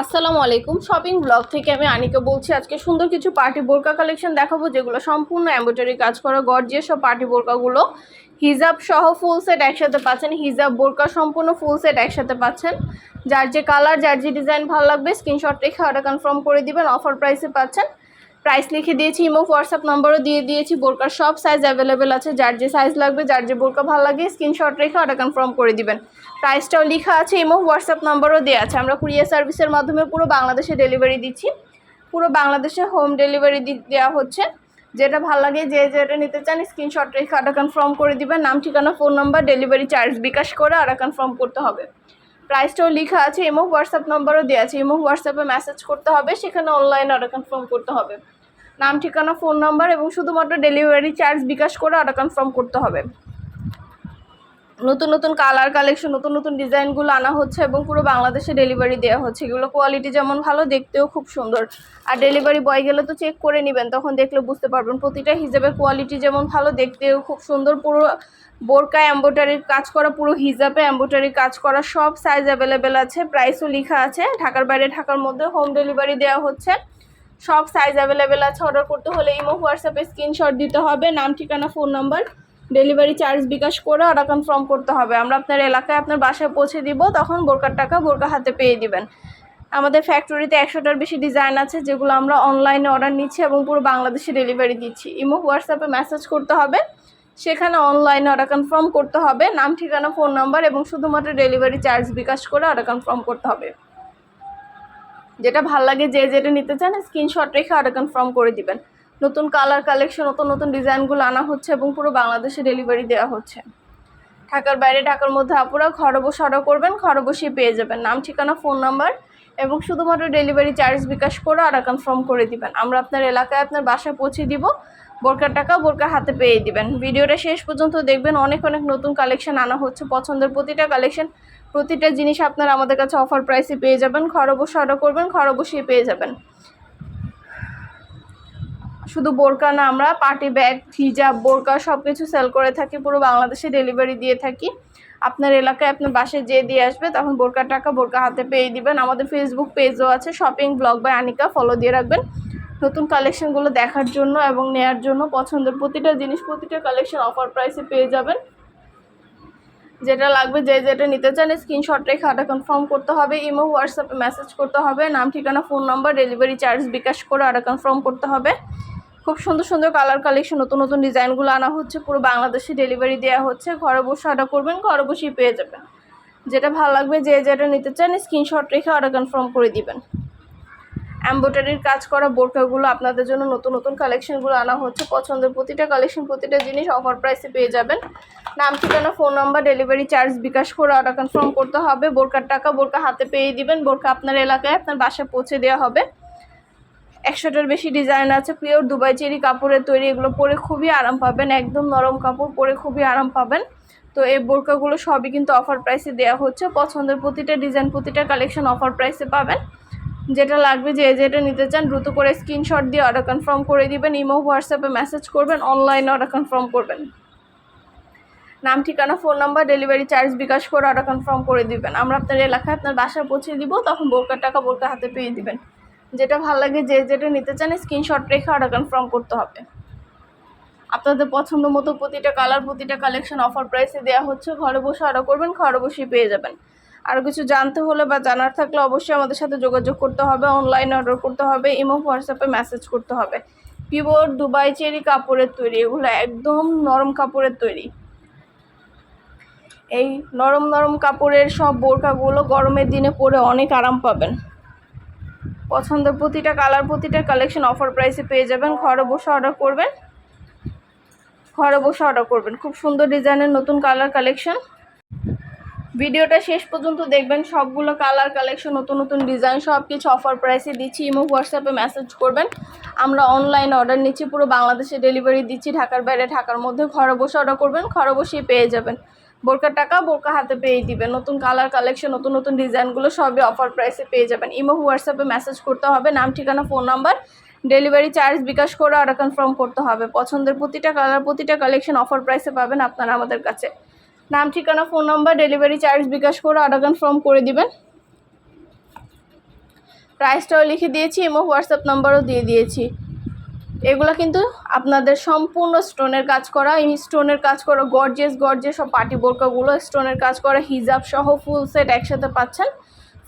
আসসালামু আলাইকুম। Shopping blog থেকে আমি আনিকা বলছি, আজকে সুন্দর কিছু পার্টি বোরকা কালেকশন দেখাবো, যেগুলো সম্পূর্ণ এম্ব্রয়ডারি কাজ করা, গর্জিয়াস সব পার্টি বোরকাগুলো। হিজাব সহ ফুল সেট একসাথে পাচ্ছেন, হিজাব বোরকা সম্পূর্ণ ফুল সেট একসাথে পাচ্ছেন। যার যে কালার যার যে ডিজাইন ভালো লাগবে স্ক্রিনশট রেখে অর্ডার কনফার্ম করে দিবেন অফার প্রাইসে পাচ্ছেন। প্রাইস লিখে দিয়েছি ইমো হোয়াটসঅ্যাপ নম্বরও দিয়ে দিয়েছি, বোরকার সব সাইজ অ্যাভেলেবেল আছে, যার যে সাইজ লাগবে, যার যে বোরকা ভালো লাগে স্ক্রিনশট রেখে অর্ডার কনফার্ম করে দিবেন। প্রাইসটাও লেখা আছে ইমো হোয়াটসঅ্যাপ নম্বরও দেওয়া আছে। আমরা কুরিয়ার সার্ভিসের মাধ্যমে পুরো বাংলাদেশে ডেলিভারি দিচ্ছি। পুরো বাংলাদেশে হোম ডেলিভারি দেওয়া হচ্ছে। যেটা ভালো লাগে, যে যেটা নিতে চান স্ক্রিনশট রেখে অর্ডার কনফার্ম করে দিবেন। নাম, ঠিকানা phone number delivery charge bKash করে অর্ডার কনফার্ম করতে হবে। প্রাইসটাও লেখা আছে ইমো হোয়াটসঅ্যাপ নম্বরও দেওয়া আছে ইমো হোয়াটসঅ্যাপে মেসেজ করতে হবে, সেখানে অনলাইনে অর্ডার কনফার্ম করতে হবে। নাম, ঠিকানা, ফোন নাম্বার এবং শুধুমাত্র ডেলিভারি চার্জ বিকাশ করে অর্ডার কনফার্ম করতে হবে। নতুন নতুন কালার কালেকশন নতুন নতুন ডিজাইনগুলো আনা হচ্ছে এবং পুরো বাংলাদেশে ডেলিভারি দেওয়া হচ্ছে। এগুলো কোয়ালিটি যেমন ভালো, দেখতেও খুব সুন্দর। আর ডেলিভারি বয় গেলে তো চেক করে নেবেন, তখন দেখলে বুঝতে পারবেন। প্রতিটা হিজাবের কোয়ালিটি যেমন ভালো, দেখতেও খুব সুন্দর। পুরো বোরকা এম্বোটারির কাজ করা, পুরো হিজাবে এম্বোটারি কাজ করা সব সাইজ অ্যাভেলেবেল আছে। প্রাইসও লেখা আছে। ঢাকার বাইরে, ঢাকার মধ্যে হোম ডেলিভারি দেওয়া হচ্ছে। সব সাইজ অ্যাভেলেবেল আছে অর্ডার করতে হলে ইমো, হোয়াটসঅ্যাপে স্ক্রিনশট দিতে হবে, নাম, ঠিকানা phone number delivery charge bKash করে অর্ডার কনফার্ম করতে হবে। আমরা আপনার এলাকায় আপনার বাসায় পৌঁছে দিব, তখন বোরকার টাকা বোরকা হাতে পেয়ে দিবেন। আমাদের ফ্যাক্টরিতে একশোটার বেশি ডিজাইন আছে, যেগুলো আমরা অনলাইনে অর্ডার নিচ্ছি এবং পুরো বাংলাদেশে ডেলিভারি দিচ্ছি। ইমো, হোয়াটসঅ্যাপে মেসেজ করতে হবে, সেখানে অনলাইনে অর্ডার কনফার্ম করতে হবে, নাম, ঠিকানা ফোন নাম্বার এবং শুধুমাত্র ডেলিভারি চার্জ বিকাশ করে অর্ডার কনফার্ম করতে হবে। যেটা ভালো লাগে যে যেটা নিতে চান স্ক্রিনশট রেখে অর্ডার কনফার্ম করে দিবেন। নতুন কালার কালেকশন নতুন নতুন ডিজাইনগুলো আনা হচ্ছে এবং পুরো বাংলাদেশে ডেলিভারি দেওয়া হচ্ছে। ঢাকার বাইরে, ঢাকার মধ্যে আপুরা ঘরে বসে অর্ডার করবেন, ঘরে বসেই পেয়ে যাবেন। নাম, ঠিকানা ফোন নাম্বার এবং শুধুমাত্র ডেলিভারি চার্জ বিকাশ করে অর্ডার কনফার্ম করে দিবেন। আমরা আপনার এলাকায় আপনার বাসায় পৌঁছে দিব, বোরকার টাকা বোরকা হাতে পেয়ে দিবেন। ভিডিওটা শেষ পর্যন্ত দেখবেন, অনেক অনেক নতুন কালেকশন আনা হচ্ছে, পছন্দের প্রতিটা কালেকশন প্রতিটা জিনিস আপনারা আমাদের কাছে অফার প্রাইসে পেয়ে যাবেন। ঘরে বসে অর্ডার করবেন ঘরে বসেই পেয়ে যাবেন। শুধু বোরকা না, আমরা পার্টি ব্যাগ হিজাব, বোরকা সব কিছু সেল করে থাকি, পুরো বাংলাদেশে ডেলিভারি দিয়ে থাকি। আপনার এলাকায় আপনার বাসায় যেয়ে দিয়ে আসবে, তখন বোরকার টাকা বোরকা হাতে পেয়ে দিবেন। আমাদের ফেসবুক পেজও আছে shopping blog by Anika follow দিয়ে রাখবেন। নতুন কালেকশনগুলো দেখার জন্য এবং নেয়ার জন্য পছন্দের প্রতিটা জিনিস, প্রতিটা কালেকশন অফার প্রাইসে পেয়ে যাবেন। যেটা লাগবে, যে যেটা নিতে চান স্ক্রিনশট রেখে অর্ডার কনফার্ম করতে হবে ইমো হোয়াটসঅ্যাপে মেসেজ করতে হবে, নাম, ঠিকানা phone number delivery charge bKash করে অর্ডার কনফার্ম করতে হবে। খুব সুন্দর সুন্দর কালার কালেকশন নতুন নতুন ডিজাইনগুলো আনা হচ্ছে, পুরো বাংলাদেশে ডেলিভারি দেওয়া হচ্ছে। ঘরে বসে অর্ডার করবেন, ঘরে বসেই পেয়ে যাবেন। যেটা ভালো লাগবে, যে যেটা নিতে চান স্ক্রিনশট রেখে অর্ডার কনফার্ম করে দিবেন। এম্ব্রয়ডারির কাজ করা বোরকাগুলো আপনাদের জন্য নতুন নতুন কালেকশনগুলো আনা হচ্ছে। পছন্দের প্রতিটা কালেকশন, প্রতিটা জিনিস অফার প্রাইসে পেয়ে যাবেন। নাম, ঠিকানা, phone number, delivery charge bKash করে অর্ডার কনফার্ম করতে হবে। বোরকার টাকা বোরকা হাতে পেয়ে দিবেন। বোরকা আপনার এলাকায় আপনার বাসায় পৌঁছে দেওয়া হবে। একশোটার বেশি ডিজাইন আছে, পিওর দুবাই চেরি কাপড়ের তৈরি, এগুলো পরে খুবই আরাম পাবেন। একদম নরম কাপড় পরে খুবই আরাম পাবেন। তো এই বোরকাগুলো সবই কিন্তু অফার প্রাইসে দেওয়া হচ্ছে। পছন্দের প্রতিটা ডিজাইন প্রতিটা কালেকশন অফার প্রাইসে পাবেন। যেটা লাগবে যে যেটা নিতে চান, দ্রুত করে স্ক্রিনশট দিয়ে অর্ডার কনফার্ম করে দিবেন ইমো হোয়াটসঅ্যাপে মেসেজ করবেন অনলাইনে অর্ডার কনফার্ম করবেন। নাম, ঠিকানা phone number delivery charge bKash করে অর্ডার কনফার্ম করে দিবেন। আমরা আপনার এলাকায় আপনার বাসায় পৌঁছে দিব, তখন বোরকার টাকা বোরকা হাতে পেয়ে দিবেন। যেটা ভালো লাগে, যে যেটা নিতে চান স্ক্রিনশট রেখে অর্ডার কনফার্ম করতে হবে। আপনাদের পছন্দ মতো প্রতিটা কালার প্রতিটা কালেকশন অফার প্রাইসে দেওয়া হচ্ছে, ঘরে বসে অর্ডার করবেন, ঘরে বসেই পেয়ে যাবেন। আর কিছু জানতে হলে বা জানার থাকলে অবশ্যই আমাদের সাথে যোগাযোগ করতে হবে অনলাইন অর্ডার করতে হবে, ইমো হোয়াটসঅ্যাপে মেসেজ করতে হবে। পিওর দুবাই চেরি কাপড়ের তৈরি, এগুলো একদম নরম কাপড়ের তৈরি। এই নরম নরম কাপড়ের সব বোরকাগুলো গরমের দিনে পরে অনেক আরাম পাবেন। পছন্দের প্রতিটা কালার প্রতিটা কালেকশন অফার প্রাইসে পেয়ে যাবেন। ঘরে বসে অর্ডার করবেন। ঘরে বসে অর্ডার করবেন। খুব সুন্দর ডিজাইনের নতুন কালার কালেকশন ভিডিওটা শেষ পর্যন্ত দেখবেন। সবগুলো কালার কালেকশন নতুন নতুন ডিজাইন সব কিছু অফার প্রাইসে দিচ্ছি। ইমো হোয়াটসঅ্যাপে মেসেজ করবেন। আমরা অনলাইন অর্ডার নিচ্ছি, পুরো বাংলাদেশে ডেলিভারি দিচ্ছি। ঢাকার বাইরে, ঢাকার মধ্যে ঘরে বসে অর্ডার করবেন, ঘরে বসেই পেয়ে যাবেন। বোরকার টাকা, বোরকা হাতে পেয়ে দিবেন। নতুন কালার কালেকশন নতুন নতুন ডিজাইনগুলো সবই অফার প্রাইসে পেয়ে যাবেন। ইমো হোয়াটসঅ্যাপে মেসেজ করতে হবে। নাম, ঠিকানা phone number delivery charge bKash করে অর্ডার কনফার্ম করতে হবে। পছন্দের প্রতিটা কালার প্রতিটা কালেকশন অফার প্রাইসে পাবেন আপনারা আমাদের কাছে। নাম, ঠিকানা, phone number, delivery charge bKash করে অর্ডার কনফার্ম করে দিবেন। প্রাইসটাও লিখে দিয়েছি, এবং হোয়াটসঅ্যাপ নাম্বারও দিয়ে দিয়েছি। এগুলো কিন্তু আপনাদের সম্পূর্ণ স্টোনের কাজ করা, এই স্টোনের কাজ করা গর্জেস গর্জেস সব পার্টি বোরকাগুলো স্টোনের কাজ করা হিজাব সহ ফুল সেট একসাথে পাচ্ছেন।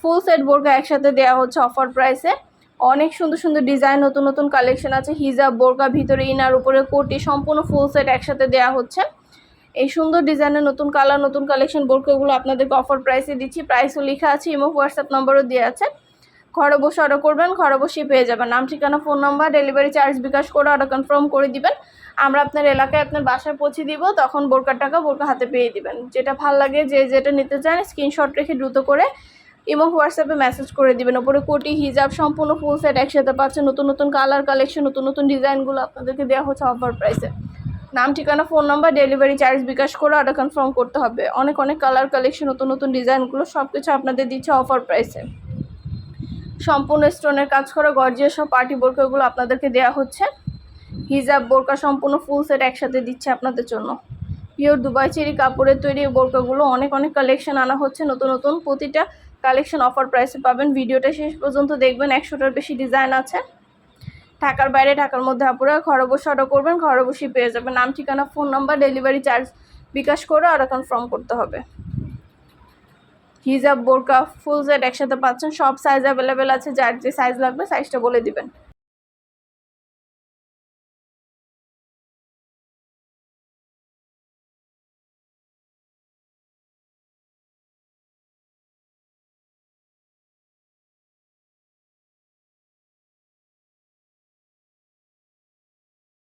ফুল সেট বোরকা একসাথে দেওয়া হচ্ছে অফার প্রাইসে অনেক সুন্দর সুন্দর ডিজাইন নতুন নতুন কালেকশন আছে হিজাব বোরকা, ভিতরে ইনার উপরে কোটি, সম্পূর্ণ ফুল সেট একসাথে দেওয়া হচ্ছে। এই সুন্দর ডিজাইনের নতুন কালার নতুন কালেকশন বোরকাগুলো আপনাদেরকে অফার প্রাইসে দিচ্ছি। প্রাইসও লেখা আছে এবং হোয়াটসঅ্যাপ নম্বরও দেওয়া আছে। ঘরে বসে অর্ডার করবেন, ঘরে বসেই পেয়ে যাবেন। নাম, ঠিকানা phone number delivery charge bKash করে অর্ডার কনফার্ম করে দিবেন। আমরা আপনার এলাকায় আপনার বাসায় পৌঁছে দিব, তখন বোরকার টাকা বোরকা হাতে পেয়ে দিবেন। যেটা ভালো লাগে, যে যেটা নিতে চান স্ক্রিনশট রেখে দ্রুত করে এবং হোয়াটসঅ্যাপে মেসেজ করে দিবেন। ওপরে কোটি, হিজাব, সম্পূর্ণ ফুল সেট একসাথে পাচ্ছেন। নতুন নতুন কালার কালেকশন নতুন নতুন ডিজাইনগুলো আপনাদেরকে দেওয়া হচ্ছে অফার প্রাইসে নাম, ঠিকানা phone number delivery charge bKash করে অর্ডার কনফার্ম করতে হবে। অনেক অনেক কালার কালেকশন নতুন নতুন ডিজাইনগুলো সব কিছু আপনাদের দিচ্ছে অফার প্রাইসে সম্পূর্ণ স্টোনের কাজ করা গর্জিয়াস সব পার্টি বোরকাগুলো আপনাদেরকে দেওয়া হচ্ছে। হিজাব বোরকা সম্পূর্ণ ফুল সেট একসাথে দিচ্ছে আপনাদের জন্য। পিওর দুবাই চেরি কাপড়ের তৈরি বোরকাগুলো অনেক অনেক কালেকশন আনা হচ্ছে। নতুন নতুন প্রতিটা কালেকশন অফার প্রাইসে পাবেন। ভিডিওটা শেষ পর্যন্ত দেখবেন। একশোটার বেশি ডিজাইন আছে। ঢাকার বাইরে, ঢাকার মধ্যে আপুরা ঘরে বসে অর্ডার করবেন, ঘরে বসেই পেয়ে যাবেন। নাম, ঠিকানা phone number delivery charge bKash করে অর্ডার কনফার্ম করতে হবে। হিজাব, বোরকা ফুল সেট একসাথে পাচ্ছেন, সব সাইজ অ্যাভেলেবেল আছে, যার যে সাইজ লাগবে সাইজটা বলে দিবেন।